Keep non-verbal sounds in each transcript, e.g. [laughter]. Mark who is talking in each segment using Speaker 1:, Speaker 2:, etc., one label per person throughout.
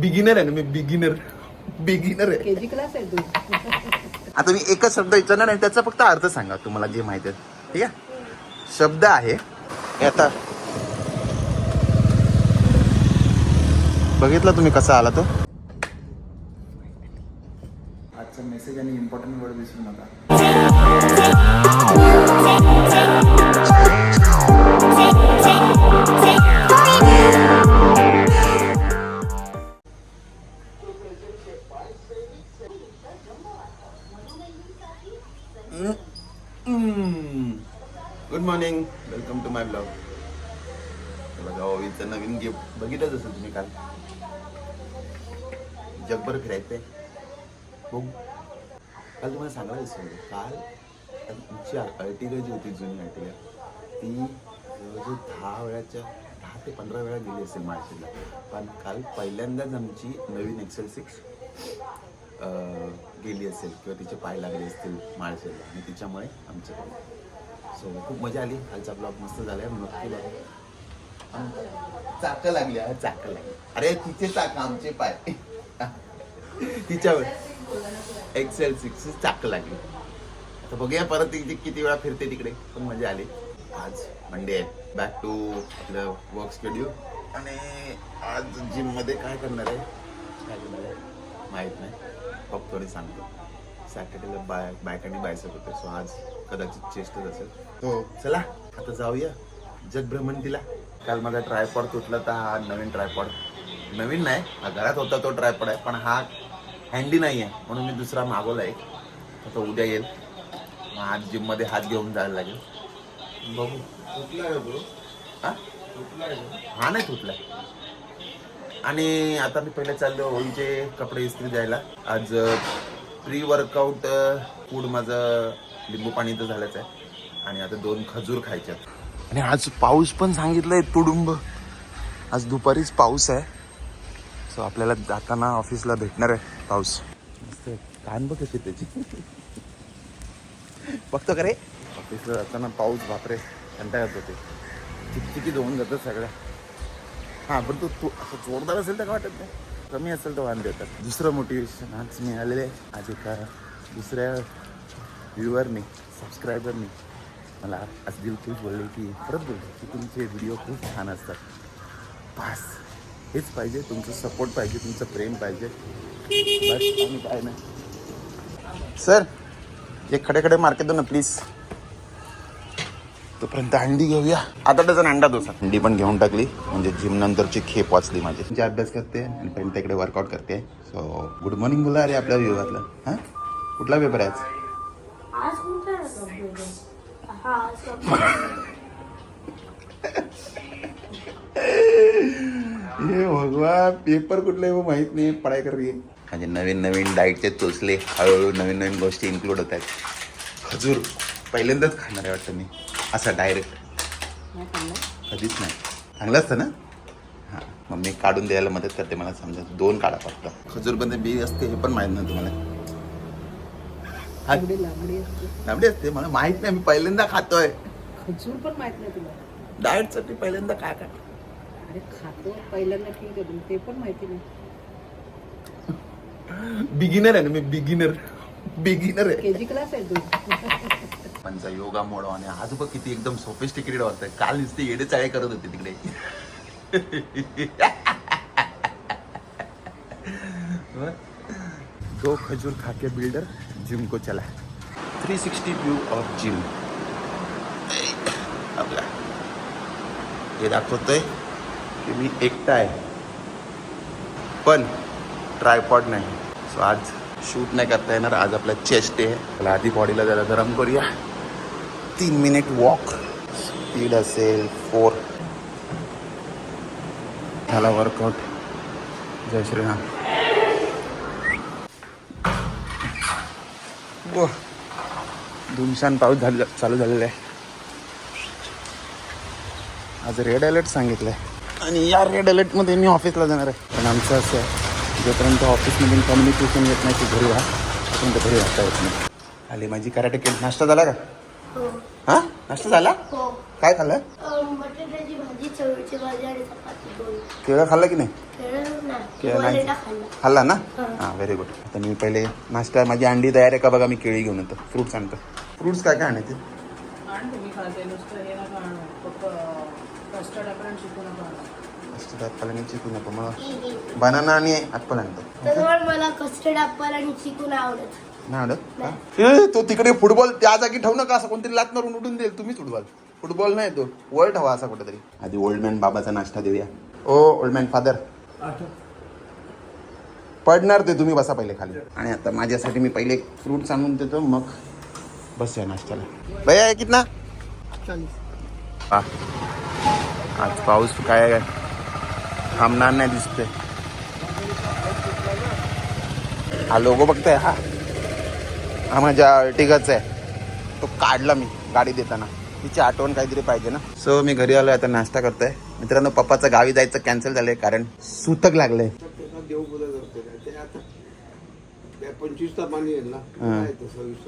Speaker 1: Beginner आहे ना मी बिगिनर बिगिनर आहे.
Speaker 2: केजी क्लास आहे तू [laughs]
Speaker 1: आता मी एकच शब्द विचारणार आणि त्याचा फक्त अर्थ सांगा तुम्हाला जे माहिती आहे. ठीक आहे? शब्द आहे हे आता. बघितलं तुम्ही कसा आला तो? आजचा मेसेज आणि इम्पॉर्टंट वर्ड विसरू नका. [laughs] Morning welcome to my blog बघा ओवीचं नवीन गिफ्ट बघितलंच असेल तुम्ही काल जगभर फिरायचंय खूप काल तुम्हाला सांगायला विसरलो काल तुमची अर्टिगा जी होती जुनी अर्टिगा ती जवळजवळ दहा वेळाच्या दहा ते पंधरा वेळा गेली असेल मार्केटला पण काल पहिल्यांदाच आमची नवीन एक्सेल सिक्स गेली असेल किंवा तिचे पाय लागले असतील माळशेला आणि तिच्यामुळे आमचं सो खूप मजा आली. कालचा ब्लॉग मस्त झालाय नक्की बघा. चाक लागली हा चाक लागली. अरे तिचे चाक आमचे पाय. [laughs] तिच्यावर. एक्सेल सिक्स चाक लागली. आता बघूया परत ती किती वेळा फिरते तिकडे. पण मजा आली. आज मंडे आहे. बॅक टू आपलं वर्क शेड्यूल आणि आज जिममध्ये काय करणार आहे? काय करणार आहे? माहीत नाही. फक्त थोडी सांगतो. सॅटर्डेला बाय बायकांनी बायसप होते. सो आज कदाचित चेस्टच असेल. हो. चला आता जाऊया जगभ्रमंतीला. काल माझा ट्रायपॉड तुटला तर हा नवीन ट्रायपॉड नवीन नाही हा घरात होता तो ट्रायपॉड आहे पण हा हँडी नाही आहे. म्हणून मी दुसरा मागवला एक. आता उद्या येईल. मग आज जिममध्ये हात घेऊन जायला लागेल. बघू. हा? हा नाही तुटला. आणि आता मी पहिले चाललो होळीचे कपडे इस्त्री द्यायला. आज प्री वर्कआउट फूड माझं लिंबू पाणी तर झालंच आहे. आणि आता दोन खजूर खायच्यात आणि आज पाऊस पण सांगितलंय तुडुंब. आज दुपारीच पाऊस आहे. सो आपल्याला जाताना ऑफिसला भेटणार आहे पाऊस. मस्त कान बघ कशी त्याची. [laughs] बघतो का रे? ऑफिसला जाताना पाऊस बापरे. कंटाळत होते चिकचिकीत होऊन जातं सगळ्या हा पण तू तू असं जोरदार असेल तर काय वाटत नाही? कमी असेल तर वांदे येतात दुसरं मोटिवेशन आज मिळालेलं आहे. आज एका दुसऱ्या व्ह्युअरने सबस्क्रायबरने मला आज दिलखुश बोलले की परत बोलले की तुमचे व्हिडिओ खूप छान असतात. बस हेच पाहिजे तुमचं सपोर्ट पाहिजे तुमचं प्रेम पाहिजे. बस आणि काय नाही. सर एक खडे खडे मार्केट दो ना प्लीज तोपर्यंत अंडी घेऊया. आता डझन अंडा डोसा अंडी पण घेऊन टाकली. म्हणजे जिम नंतरची खेप वाचली माझी. जे अभ्यास करते आणि पण इकडे वर्कआउट करते. सो गुड मॉर्निंग बोला अरे आपल्या विभागातलं. हां? कुठला पेपर आहे?
Speaker 3: हा आज computer.
Speaker 1: हे भगवा पेपर कुठले हो माहीत नाही. पढाई कर रही है म्हणजे नवीन नवीन डाईटचे चोचले. हळूहळू नवीन नवीन गोष्टी इन्क्लूड होत आहेत. खजूर. पहिल्यांदाच खाणार आहे वाटतं मी. असा डायरेक्ट? कधीच नाही. चांगलं असतं ना? हां. मम्मी काढून द्यायला मदत करते मला समजा दोन काढा फक्त. खजूरमध्ये बी असते हे पण माहीत नाही तुम्हाला. हा?
Speaker 2: लांबडी असते.
Speaker 1: मला माहीत नाही मी पहिल्यांदा खातोय.
Speaker 2: खजूर पण माहीत नाही तुला
Speaker 1: डाएटसाठी पहिल्यांदा काय काय
Speaker 2: अरे खातो. पहिल्यांदा ठीक आहे पण ते पण माहिती नाही.
Speaker 1: बिगिनर आहे ना मी बिगिनर. बिगिनर आहे.
Speaker 2: केजी क्लास आहे तू. [laughs]
Speaker 1: पंचा योगा मोडो आणि आज बघ किती एकदम सोफिस्टिकेटेड वाटतंय. काल नुसते येडे चाळे करत होते तिकडे. दो खजूर खाके बिल्डर जिम को चला. 360 व्यू ऑफ जिम आपला. हे दाखवतोय की मी एकटा आहे. पण ट्रायपॉड नाही. सो आज शूट नाही करता येणार. आज आपला चेस्ट आहे. आधी बॉडीला जरा गरम करूया. तीन मिनिट वॉक स्पीड असेल फोर झाला वर्कआउट जय श्रीराम. व धुमशान पाऊस झाले चालू झालेला आहे. आज रेड अलर्ट सांगितलं आहे आणि या रेड अलर्टमध्ये मी ऑफिसला जाणार आहे. पण आमचं असं आहे जोपर्यंत ऑफिसमधून कम्युनिकेशन येत नाही की घरी राहा तोपर्यंत घरी राहता येत नाही. आली माझी कराटे किट नाश्ता झाला का?
Speaker 3: हो.
Speaker 1: हां? नाश्ता झाला?
Speaker 3: हो.
Speaker 1: काय खाल्लं?
Speaker 3: बटाट्याची भाजी चवळीची भाजी आणि चपाती दोन
Speaker 1: केळं खाल्लं की नाही?
Speaker 3: केळं नाही
Speaker 1: केळं नाही.
Speaker 3: वलेटा खाल्ला.
Speaker 1: खाल्ला ना?
Speaker 3: हा.
Speaker 1: व्हेरी गुड आता मी पहिले नाश्ता माझी अंडी तयार आहे का बघा मी केळी घेऊन येतो. फ्रुट्स आणतो. फ्रुट्स काय काय आणायचे?
Speaker 2: हे कस्टर्ड
Speaker 1: ॲपल आणि चिकू नको मग बनाना आणि ॲपल आणतो.
Speaker 3: मला कस्टर्ड ॲपल आणि चिकू आवडत.
Speaker 1: नाही आवडत ए, तो तिकडे फुटबॉल त्या जागी ठेवू नका असं कोणतरी लात मारून उडून देईल तुम्हीच फुटबॉल फुटबॉल नाही तो वर्ल्ड हवा असा कुठेतरी. आधी ओल्ड मॅन बाबाचा नाश्ता देऊया. ओ ओल्ड मॅन फादर पडणार ते तुम्ही बसा पहिले खाली. आणि आता माझ्यासाठी मी पहिले फ्रुट्स आणून देतो मग बसूया नाश्त्याला. भैया आहे कितना? हा. आज पाऊस काय थांबणार नाही दिसते हा लोगो बघताय हा. हा माझ्या अर्टिगाचा आहे. तो काढला मी गाडी देताना. तिची आठवण काहीतरी पाहिजे ना. सो मी घरी आलो आता नाश्ता करतोय. मित्रांनो पप्पाचं गावी जायचं कॅन्सल झालंय कारण सुतक लागलंय.
Speaker 4: पंचवीस तापाने येईल ना सव्वीस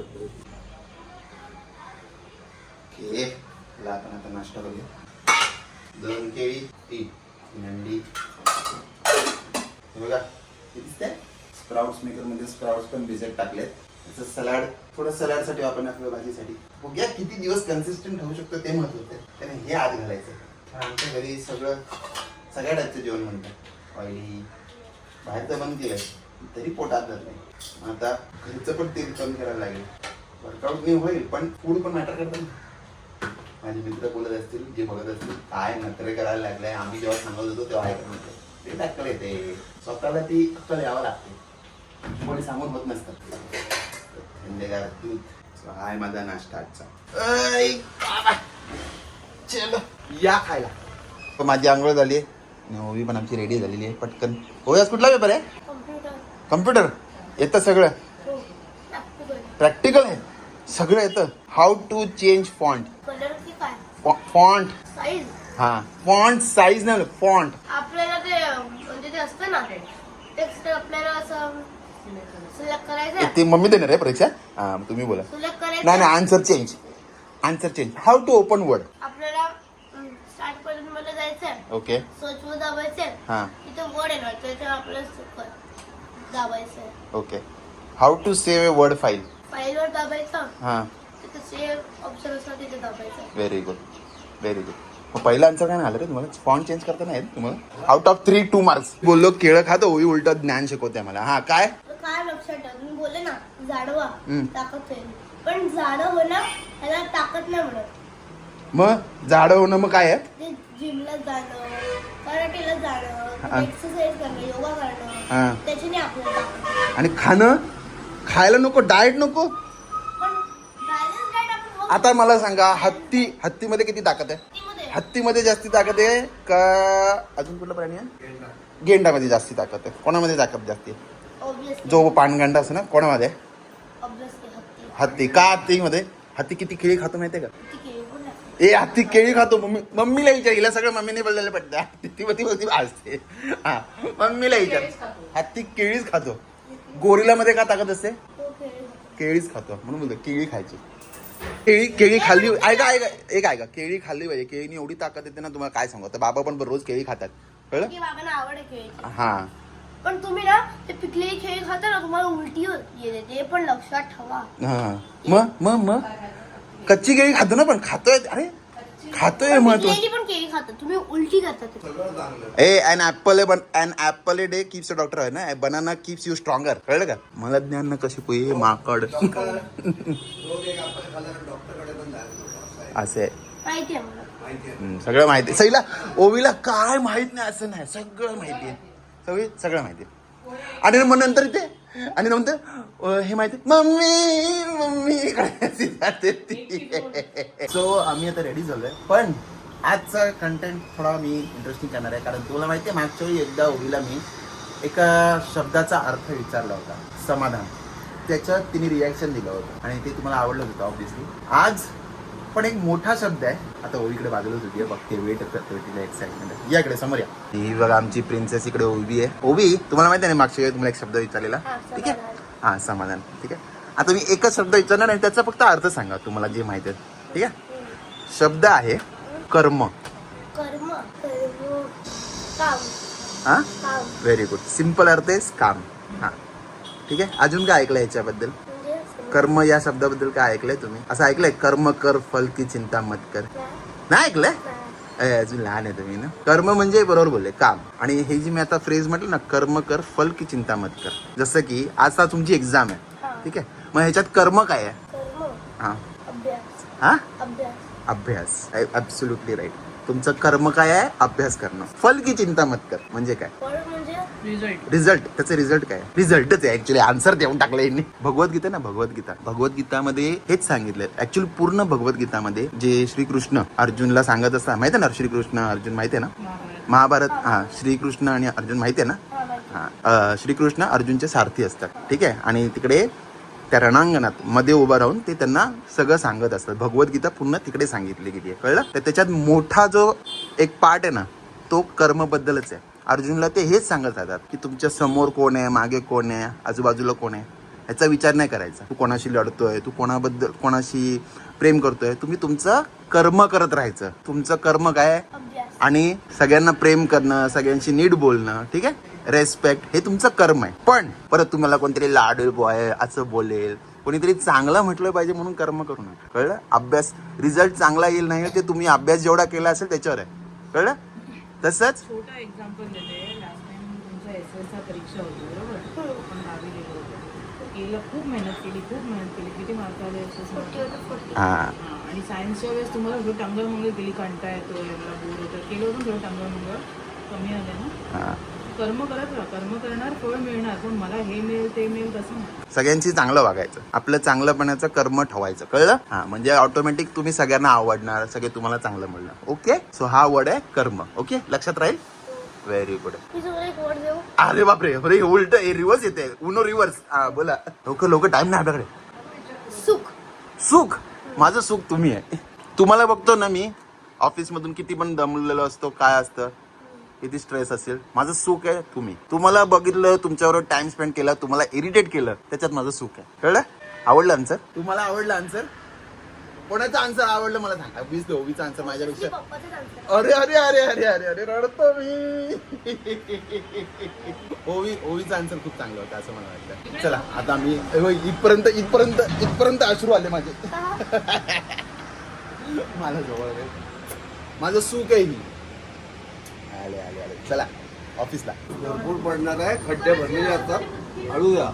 Speaker 1: आपण आता नाश्ता करूया दोन केळी तीन तीन अंडी बघा दिसतंय? स्प्राउट्स मेकरमध्ये स्प्राउट्स पण भिजत टाकलेत. त्याचं सलाड थोडं सलाडसाठी वापरणं आपल्या भाजीसाठी. बघूया किती दिवस कन्सिस्टंट होऊ शकतो ते महत्वाचं आहे. त्याने हे आत घालायचं आमच्या घरी सगळं सगळ्या टाईपचं जेवण म्हणतात. ऑइली बाहेरचं बंद केलं तरी पोटात जात नाही. आता घरचं पण तेल कमी करायला लागेल. वर्कआउट नाही होईल पण फूड पण मॅटर करतं ना. माझे मित्र बोलत असतील जे बघत असतील काय नखरे करायला लागलंय? आम्ही जेव्हा सांगत होतो तेव्हा ऐकत नव्हतं. ते टक्कल येते. स्वतःला ती अक्कल यावं लागते. कोणी सांगून होत नसतं. थंडेगार दूध So, हाय माझा नाश्ता आजचा चलो या खायला माझी आंघोळ झाली आहे ओवी पण आमची रेडी झालेली आहे पटकन हो आज कुठला पेपर आहे
Speaker 3: कम्प्युटर
Speaker 1: येतं सगळं.
Speaker 3: प्रॅक्टिकल
Speaker 1: आहे. सगळं येतं. How to change font
Speaker 3: colour
Speaker 1: font
Speaker 3: size
Speaker 1: हा. फॉन्ट साईज नाही फॉन्ट
Speaker 3: आपल्याला ते म्हणजे ते असतं ना टेक्स्ट आपल्याला असं
Speaker 1: ते मम्मी देणार आहे परीक्षा? हा तुम्ही बोला. नाही नाही answer change answer change how to open word
Speaker 3: आपल्याला स्टार्ट पर्यंत मध्ये जायचंय.
Speaker 1: ओके
Speaker 3: सर्च वर दाबायचंय.
Speaker 1: हा.
Speaker 3: तिथे वर्ड येणार त्याच्यावर आपल्याला दाबायचंय.
Speaker 1: Okay how to save a word file
Speaker 3: फाईलवर दाबायचं.
Speaker 1: हा.
Speaker 3: तिथे सेव्ह ऑप्शन असणार तिथे दाबायचं.
Speaker 1: व्हेरी गुड व्हेरी गुड पहिला आन्सर काय नाही आलं रे तुम्हाला? फॉन्ट चेंज करता नाही तुम्हाला? Out of three two marks बोललो केळं खातो ओवी उलट ज्ञान शिकवते मला. हा काय?
Speaker 3: काय लक्षात ठेव. तुम्ही बोलले ना जाडवा. ताकद होईल. पण जाडं होणं त्याला ताकद नाही म्हणत.
Speaker 1: मग? झाडं होणं मग काय आहे?
Speaker 3: जिमला जाणं कराटेला
Speaker 1: हा.
Speaker 3: जाणं एक्सरसाइज करणं योगा
Speaker 1: हा.
Speaker 3: करणं त्याच्याने आपल्याला
Speaker 1: आणि खाणं? खायला नको डाएट नको?
Speaker 3: पण बॅलन्स डाएट आपण खाऊ
Speaker 1: आता मला सांगा हत्ती हत्तीमध्ये किती ताकद आहे? हत्तीमध्ये. जास्ती ताकद आहे का अजून कुठला प्राणी आहे? गेंडामध्ये जास्ती ताकद आहे. कोणामध्ये ताकद जास्ती आहे? जो पानगंडा असतो ना कोणामध्ये?
Speaker 3: हत्ती.
Speaker 1: का हत्तीमध्ये? हत्ती किती केळी खातो माहितीये का. ए हत्ती केळी खातो. मम्मी मम्मीला विचार. हिला सगळं मम्मीने बोललेलं पडतं. ती ती ती असते हा मम्मीला विचार.
Speaker 2: केळीच खातो.
Speaker 1: हत्ती केळीच खातो. गोरिलामध्ये का ताकद असते?
Speaker 3: केळी
Speaker 1: केळीच खातो. म्हणून बोलतो केळी खायची. केळी केळी खाल्ली. ऐका ऐका एक ऐका. केळी खाल्ली पाहिजे. केळीने एवढी ताकद येते ना तुम्हाला काय सांगू? आता बाबा पण रोज केळी खातात. कळलं? हा.
Speaker 3: पण तुम्ही ना ते पिकलेली केळी खाता ना तुम्हाला उलटी होत- येते ते पण लक्षात ठेवा.
Speaker 1: हा. मग मग मग कच्ची केळी खातो ना पण खातोय अरे खातोय महत्त्व
Speaker 3: पिकलेली पण केळी खातात तुम्ही उलटी
Speaker 4: चांगलं.
Speaker 1: A an apple bun an apple a day keeps doctor आहे ना? बनाना किप्स यू स्ट्रॉंगर कळलं का? मला ज्ञान ना कशी पोई माकड. [laughs]
Speaker 4: पण
Speaker 1: असे आहे.
Speaker 3: माहिती मला.
Speaker 1: सगळं माहिती. आहे. सईला ओवीला काय माहीत नाही असं नाही. सगळं माहिती आहे. सगळी सगळं माहिती आहे. आणि मग नंतर ते आणि नंतर हे माहिती मम्मी मम्मी करायची जाते ती. सो आम्ही आता रेडी झालोय. पण आजचा कंटेंट थोडा मी इंटरेस्टिंग करणार आहे. कारण तुला माहिती आहे मागच्या वेळी एकदा ओवीला मी एका शब्दाचा अर्थ विचारला होता समाधान. त्याच्यात तिने रिॲक्शन दिलं होतं. आणि ते तुम्हाला आवडलं होतं ऑब्विसली आज पण एक मोठा शब्द आहे. आता ओवीकडे बाजूलाच होती आहे, बघते वेट करतोय तिला एक्साइटमेंट या इकडे समोर या. ही बघा आमची प्रिन्सेस इकडे उभी आहे. ओवी तुम्हाला माहिती आहे ना मागच्या वेळी तुम्हाला एक शब्द विचारलेला?
Speaker 3: हा,
Speaker 1: ठीक आहे. हा समाधान. ठीक आहे? आता मी एकच शब्द विचारणार आणि त्याचा फक्त अर्थ सांगा तुम्हाला जे माहिती आहे. ठीक आहे? शब्द आहे कर्म.
Speaker 3: कर्म कर्म काम.
Speaker 1: हा?
Speaker 3: काम.
Speaker 1: व्हेरी गुड सिंपल अर्थ आहे काम. हा. ठीक आहे? अजून काय ऐकलंय याच्याबद्दल? कर्म या शब्दाबद्दल काय ऐकलंय तुम्ही? असं ऐकलंय? कर्म कर फल की चिंता मत कर. नाही ऐकलंय? अजून लहान आहे तुम्ही ना? कर्म म्हणजे बरोबर बोलले काम. आणि हे जी मी आता फ्रेज म्हटलं ना कर्म कर फल की चिंता मत कर. जसं की आता तुमची एक्झाम आहे. ठीक आहे? मग ह्याच्यात कर्म काय आहे? हा.
Speaker 3: अभ्यास.
Speaker 1: हा?
Speaker 3: अभ्यास.
Speaker 1: ऍब्सोल्युटली राईट तुमचं कर्म काय आहे? अभ्यास करणं. फल की चिंता मत कर. म्हणजे काय?
Speaker 3: म्हणजे
Speaker 2: रिझल्ट
Speaker 1: रिझल्ट त्याचं रिझल्ट काय? रिझल्टच आहे ऍक्च्युली आन्सर देऊन टाकलं यांनी. भगवद्गीता ना भगवद्गीता. भगवद्गीतामध्ये हेच सांगितलंय. ऍक्च्युली पूर्ण भगवद्गीतामध्ये जे श्रीकृष्ण अर्जुनला सांगत असतात माहिती आहे ना श्रीकृष्ण अर्जुन माहिती आहे ना? महाभारत. हा श्रीकृष्ण आणि अर्जुन माहिती आहे ना?
Speaker 3: हा
Speaker 1: श्रीकृष्ण अर्जुनचे सारथी असतात. ठीक आहे? आणि तिकडे त्या रणांगणात मध्ये उभा राहून ते त्यांना सगळं सांगत असतात. भगवद्गीता पूर्ण तिकडे सांगितली गेली आहे. कळलं? तर त्याच्यात मोठा जो एक पार्ट आहे ना तो कर्मबद्दलच आहे. अर्जुनला ते हेच सांगत राहतात की तुमच्यासमोर कोण आहे मागे कोण आहे आजूबाजूला कोण आहे ह्याचा विचार नाही करायचा. तू कोणाशी लढतोय तू कोणाबद्दल कोणाशी प्रेम करतोय तुम्ही तुमचं कर्म करत राहायचं. तुमचं कर्म काय आणि सगळ्यांना प्रेम करणं सगळ्यांशी नीट बोलणं ठीक आहे? रेस्पेक्ट हे तुमचं कर्म आहे. पण परत तुम्हाला कोणतरी लाडू बॉय असं बोलेल. कोणीतरी चांगलं म्हटलं पाहिजे म्हणून कर्म करू नका. कळलं? अभ्यास रिझल्ट चांगला येईल नाही ते तुम्ही अभ्यास जेवढा केला असेल त्याच्यावर आहे. कळलं? तसंच
Speaker 2: छोटा एक्झाम्पल देते लास्ट टाइम तुमचा एस एसचा परीक्षा होती बरोबर? आपण गावी गेलो होतो. केलं खूप मेहनत केली खूप मेहनत केली. किती मार्क आले एस
Speaker 1: हा.
Speaker 2: आणि सायन्सच्या वेळेस तुम्हाला थोडं टांगळ मंगळ केली कंटा येतो मला बोर होतं केलं होतं थोडं टांगळ मंगळ कमी आले ना?
Speaker 1: हा.
Speaker 2: कर्म करत राहा. कर्म करणार फळ मिळणार पण मला हे मिळेल ते मिळेल तसं नाही.
Speaker 1: सगळ्यांशी चांगलं वागायचं आपलं चांगलंपणाचं कर्म ठेवायचं. कळलं? हा म्हणजे ऑटोमॅटिक तुम्ही सगळ्यांना आवडणार सगळे तुम्हाला चांगलं मिळणार ओके सो हा वर्ड आहे कर्म. ओके लक्षात राहील? व्हेरी गुड
Speaker 3: मी तुम्हाला एक वर्ड देऊ?
Speaker 1: अरे बापरे अरे उलट रिव्हर्स येते उनो रिव्हर्स हा बोला. लोक लोक टाइम नाही आपल्याकडे.
Speaker 3: सुख.
Speaker 1: सुख? माझं सुख तुम्ही आहे. तुम्हाला बघतो ना मी ऑफिस मधून किती पण दमलेलो असतो काय असतं? किती स्ट्रेस असेल? माझं सुख आहे तुम्ही. तुम्हाला बघितलं तुमच्यावर टाइम स्पेंड केला तुम्हाला इरिटेट केलं त्याच्यात माझं सुख आहे. कळलं? आवडलं आन्सर तुम्हाला आवडलं आन्सर कोणाचं आन्सर आवडलं मला सांगा? वीस ओवीचा आन्सर माझ्यापेक्षा. अरे अरे अरे अरे अरे अरे रडतो मी. ओवी ओवीचा आन्सर खूप चांगला होता असं मला वाटतं. चला आता मी इथपर्यंत इथपर्यंत इथपर्यंत अश्रू आले माझे? मला [laughs] जवळ आहे. माझं सुख आहे ही आले आले आले. चला ऑफिसला
Speaker 4: भरपूर पडणार आहे खड्डे भरलेले असतात हळू या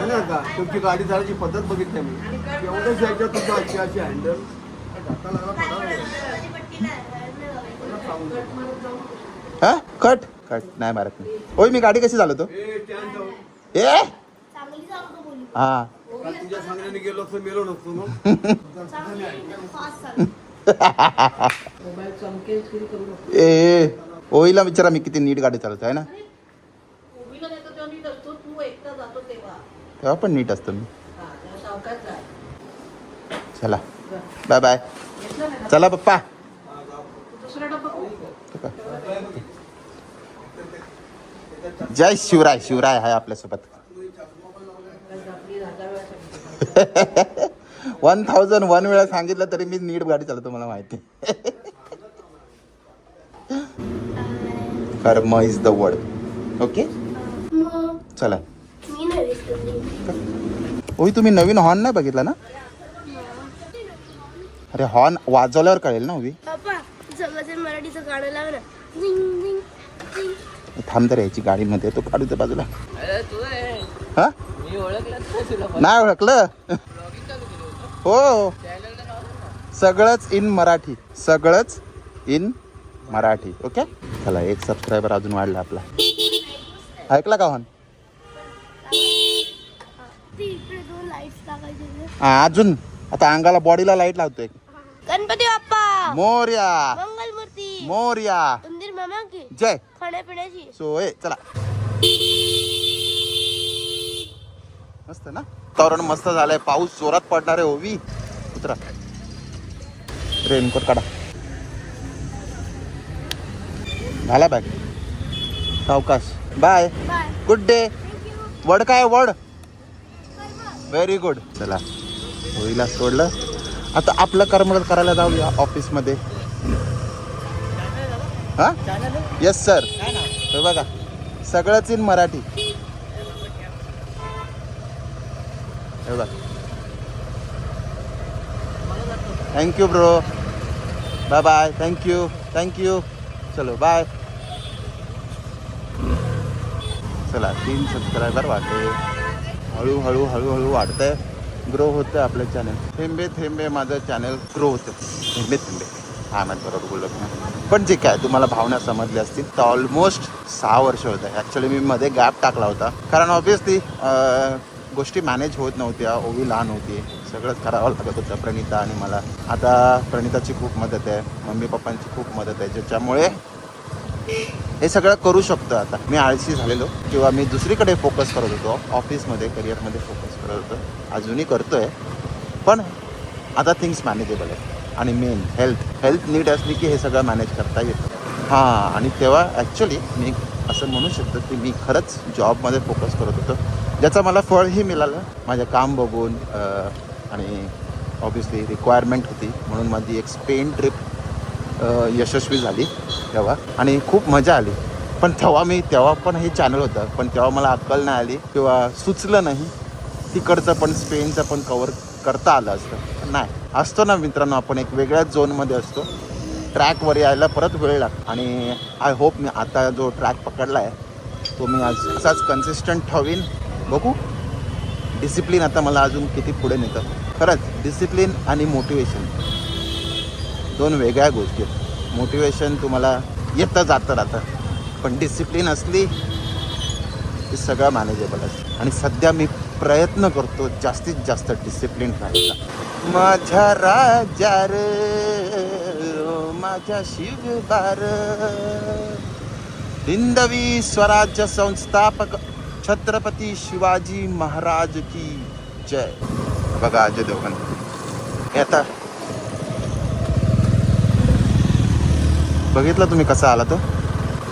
Speaker 4: ना का तुमची गाडी चालायची पद्धत बघितली मी. एवढं जायचं तुमचं अशी अशी हँडल धक्का लागला
Speaker 3: नाही, नाही.
Speaker 1: हा? कट कट नाही मारत मी. होय मी गाडी कशी चालवतो?
Speaker 4: ए,
Speaker 1: हा.
Speaker 4: तुझ्या सांगण्याने गेलो असतो मेलो नसतो मग. [laughs]
Speaker 1: ए ओईला विचारा मी किती नीट गाडी चालवतो आहे ना?
Speaker 2: तेव्हा
Speaker 1: पण नीट असतो मी. चला. बाय बाय चला पप्पा. जय शिवराय शिवराय आहे आपल्यासोबत. [laughs] वन थाउजंड वन वेळा सांगितलं तरी मी नीट गाडी चालवतो मला माहिती. कर्म इज द वर्ड ओके चला. ओही तुम्ही नवीन हॉर्न नाही बघितला ना? अरे हॉर्न वाजवल्यावर कळेल ना ओवी
Speaker 3: सगळं मराठीचं गाणं लाव ना.
Speaker 1: थांब तर यायची गाडीमध्ये तो काढू त्या बाजूला. हा? नाही ओळखलं? हो. सगळंच इन मराठी. सगळंच इन मराठी. ओके? चला एक सबस्क्रायबर अजून वाढला आपला. ऐकला का हॉर्न
Speaker 3: ती इकडे दोन लाईट्स टाकायचे ना.
Speaker 1: हा अजून. आता अंगाला बॉडीला लाइट लावतोय.
Speaker 3: गणपती बाप्पा!
Speaker 1: मोर्या!
Speaker 3: मंगलमूर्ती!
Speaker 1: मोर्या!
Speaker 3: उंदीर मामा की
Speaker 1: जय!
Speaker 3: खाण्यापिण्याची!
Speaker 1: सोय चला. मस्त ना? वातावरण मस्त झालंय. पाऊस जोरात पडणार आहे ओवी. कुत्रा. रेनकोट काढा. झाला बॅग सावकाश. बाय गुड डे वड काय वड? व्हेरी गुड चला. होईला सोडलं. आता आपलं कर्म करायला जाऊया ऑफिसमध्ये. हा? येस सर हे बघा. सगळंच इन मराठी. हे बघा. Thank you bro bye bye thank you thank you चलो बाय चला तीन सबस्क्रायबर वाटते हळूहळू हळूहळू वाढतंय. ग्रो होतं आपलं चॅनल थेंबे थेंबे माझं चॅनल ग्रो होतं. थेंबे थेंबे. हा मॅच बरोबर बोलत पण जे काय तुम्हाला भावना समजल्या असतील तर ऑलमोस्ट सहा वर्ष होतं. ॲक्च्युली मी मध्ये गॅप टाकला होता. कारण ऑब्विसली गोष्टी मॅनेज होत नव्हत्या. ओवी लहान होती. सगळंच करावं लागत होतं. प्रणिता आणि मला. आता प्रणिताची खूप मदत आहे. मम्मी पप्पांची खूप मदत आहे. ज्याच्यामुळे हे सगळं करू शकतो आता. मी आळशी झालेलो. किंवा मी दुसरीकडे फोकस करत होतो. ऑफिसमध्ये करिअरमध्ये फोकस करत होतो. अजूनही करतोय. पण आता थिंग्स मॅनेजेबल आहे आणि मेन हेल्थ हेल्थ नीट असली की हे सगळं मॅनेज करता येतं. हां. आणि तेव्हा ॲक्च्युली मी असं म्हणू शकतो की मी खरंच जॉबमध्ये फोकस करत होतो. ज्याचं मला फळही मिळालं. माझं काम बघून आणि ऑब्विसली रिक्वायरमेंट होती. म्हणून माझी एक स्पेन ट्रिप यशस्वी झाली तेव्हा. आणि खूप मजा आली. पण तेव्हा मी तेव्हा पण हे चॅनल होतं. पण तेव्हा मला अक्कल नाही आली किंवा सुचलं नाही. तिकडचं पण स्पेनचं पण कवर करता आलं असतं. नाही. असतो ना मित्रांनो आपण एक वेगळ्याच झोनमध्ये असतो. ट्रॅकवर यायला परत वेळ लागतो आणि आय होप मी आता जो ट्रॅक पकडला आहे तो मी आज असाच कन्सिस्टंट ठेवीन. बघू. डिसिप्लिन आता मला अजून किती पुढे नेतं. खरंच डिसिप्लिन आणि मोटिवेशन दोन वेगळ्या गोष्टी आहेत. मोटिवेशन तुम्हाला येतं जातं राहतं पण डिसिप्लिन असली की सगळं मॅनेजेबल असतं. आणि सध्या मी प्रयत्न करतो जास्तीत जास्त डिसिप्लिन राहायचा माझ्या राजा रे ओ माझ्या शिवबार. हिंदवी स्वराज्य संस्थापक छत्रपती शिवाजी महाराज की जय. बघा अजय देवगण हे आता बघितलं तुम्ही कसा आला तो?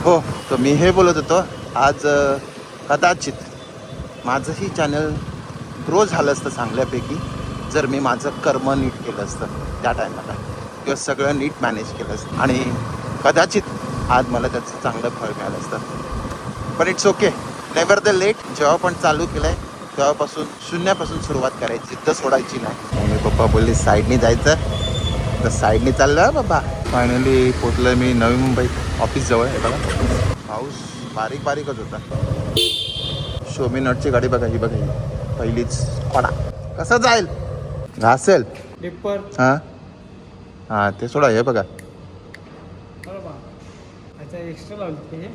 Speaker 1: हो तर मी हे बोलत होतो आज कदाचित माझंही चॅनल ग्रो झालं असतं चांगल्यापैकी जर मी माझं कर्म नीट केलं असतं त्या टायमाला किंवा सगळं नीट मॅनेज केलं असतं. आणि कदाचित आज मला त्याचं चांगलं फळ मिळालं असतं. पण it's okay never the late जेव्हा पण चालू केलं आहे तेव्हापासून शून्यापासून सुरुवात करायची. तर सोडायची नाही. मम्मी पप्पा बोलले साईडने जायचं. तर साईडने चाललं बाबा फायनली पोचलं मी नवी मुंबईत ऑफिस जवळ आहे बघा. पाऊस बारीक बारीकच होता. शोमी नटची गाडी बघा ही बघा ही. पहिलीच पडा कसं जाईल? घासेल. हां? हां ते सोडा हे बघा.
Speaker 5: एक्स्ट्रा हे.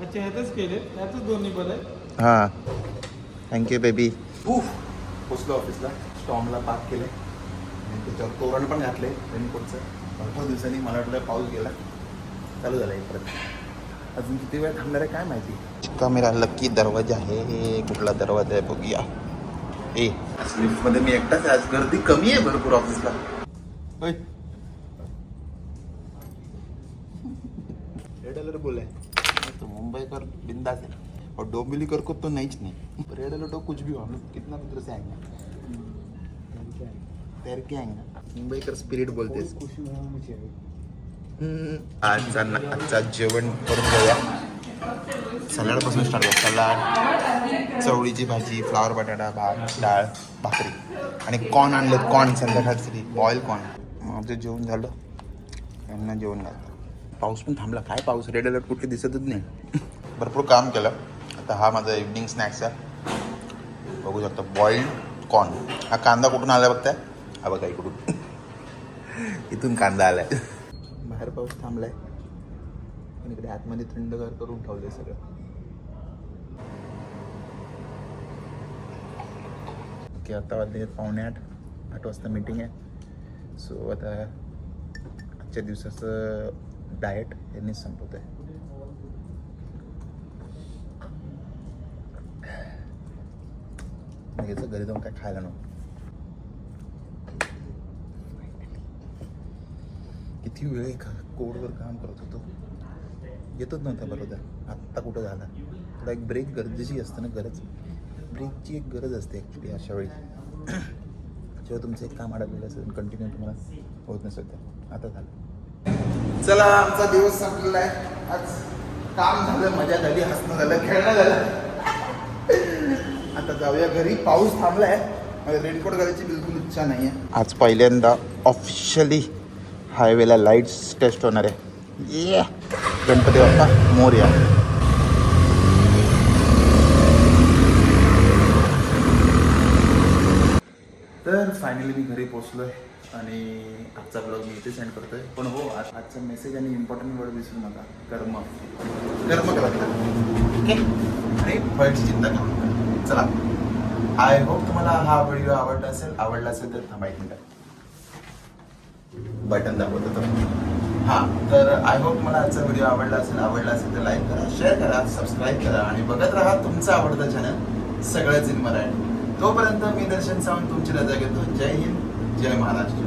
Speaker 5: अच्छा ह्यातच केले. त्यातच दोन्ही बरं आहे
Speaker 1: हां. थँक्यू बेबी पोचलो ऑफिसला स्टॉमला पार्क केलं आणि त्याच्यावर तोरण पण घातले रेनकोटचं भरपूर दिवसांनी मला वाटलं पाऊस गेला. चालू झाला एक परत अजून किती वेळ थांबणार आहे काय माहिती? चिक्का मेरा लक्की दरवाजा आहे हे कुठला दरवाजा आहे बघूया. ए. लिफ्टमध्ये मी एकटाच आज गर्दी कमी आहे भरपूर ऑफिसला ओय. रेड अलर्ट बोला है तो मुंबई कर बिंदास है। और डोंबिवलीकर को तो नहीं नहीं रेड अलर्ट हो कुछ भी हो हम लोग कितना दूर से आएंगे? तैर के आएंगे मुंबई कर स्पिरिट बोलते हैं. आजचा ना- आजचा जेवण करून जाऊया। सलाडपासून स्टार्ट करूया सलाड चवळीची भाजी फ्लावर बटाटा भात डाळ भाकरी. आणि कॉर्न आणलं कॉर्न संध्याकाळसाठी बॉईल कॉर्न माझं जेवण झालं. यांना जेवण घातलं पाऊस पण थांबला. काय पाऊस? रेड अलर्ट कुठे दिसतच नाही. भरपूर काम केलं. आता हा माझा इव्हनिंग स्नॅक्स आहे. बघू शकता बॉइल्ड कॉर्न हा कांदा कुठून आला बघताय? हा बघा इकडून. [laughs] इथून कांदा आला आहे [laughs] बाहेर पाऊस थांबलाय. पण इकडे आतमध्ये थंडगार करून ठेवलंय सगळं. ओके आता वाजले पावणे आठ. आठ वाजता मीटिंग आहे. सो आता आजच्या दिवसाचं डाएट यांनीच संपवत आहे घ्यायचं घरी जाऊन काय खायला नको. किती वेळ का कोडवर काम करत होतो? येतच नव्हता बरोबर. आत्ता कुठं झाला? थोडा एक ब्रेक गरजेची असते ना गरज? ब्रेकची एक गरज असते ॲक्च्युली अशा वेळी. जेव्हा तुमचं एक काम अडकलेलं असेल कंटिन्यू तुम्हाला होत नसेल तर. आता झालं. चला आमचा दिवस संपलेला आहे. आज काम झालं मजा झाली हसणं झालं खेळणं झालं. आता जाऊया घरी. पाऊस थांबलाय. रेनकोट घालायची बिलकुल इच्छा नाही आहे आज पहिल्यांदा ऑफिशियली हायवेला लाईट्स टेस्ट होणार आहे. ये गणपती बाप्पा मोर्या. तर फायनली मी घरी पोचलोय आणि आजचा ब्लॉग मी इथे सेंड करतोय. पण हो आज आजचा मेसेज आणि इम्पॉर्टंट वर्ड विसरू नका कर्म. कर्म करा ओके आणि फळची चिंता करू चला. आय होप तुम्हाला हा व्हिडिओ आवडला असेल. आवडला असेल तर थांबायचं एक बटन दाखवतो तर हां तर आय होप तुम्हाला आजचा व्हिडिओ आवडला असेल आवडला असेल तर लाईक करा शेअर करा सबस्क्राईब करा आणि बघत राहा तुमचं आवडतं चॅनल सगळंच इन मराठी तोपर्यंत मी दर्शन सावंत तुमची रजा घेतो. जय हिंद जय महाराष्ट्र.